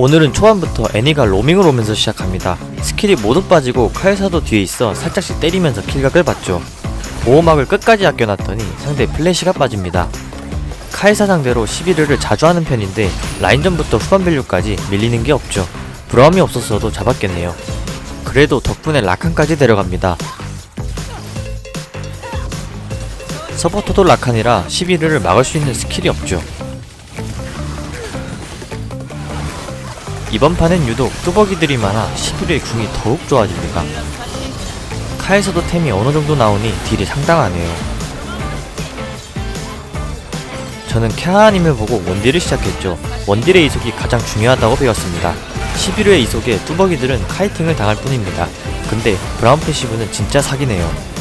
오늘은 초반부터 애니가 로밍을 오면서 시작합니다. 스킬이 모두 빠지고 카이사도 뒤에 있어 살짝씩 때리면서 킬각을 받죠. 보호막을 끝까지 아껴놨더니 상대 플래시가 빠집니다. 카이사 상대로 11회를 자주 하는 편인데 라인전부터 후반 밸류까지 밀리는 게 없죠. 브라움이 없었어도 잡았겠네요. 그래도 덕분에 라칸까지 데려갑니다. 서포터도 라칸이라 11회를 막을 수 있는 스킬이 없죠. 이번 판엔 유독 뚜벅이들이 많아 11회 궁이 더욱 좋아집니다. 카에서도 템이 어느 정도 나오니 딜이 상당하네요. 저는 캬하님을 보고 원딜을 시작했죠. 원딜의 이속이 가장 중요하다고 배웠습니다. 11회 이속에 뚜벅이들은 카이팅을 당할 뿐입니다. 근데 브라운 패시브는 진짜 사기네요.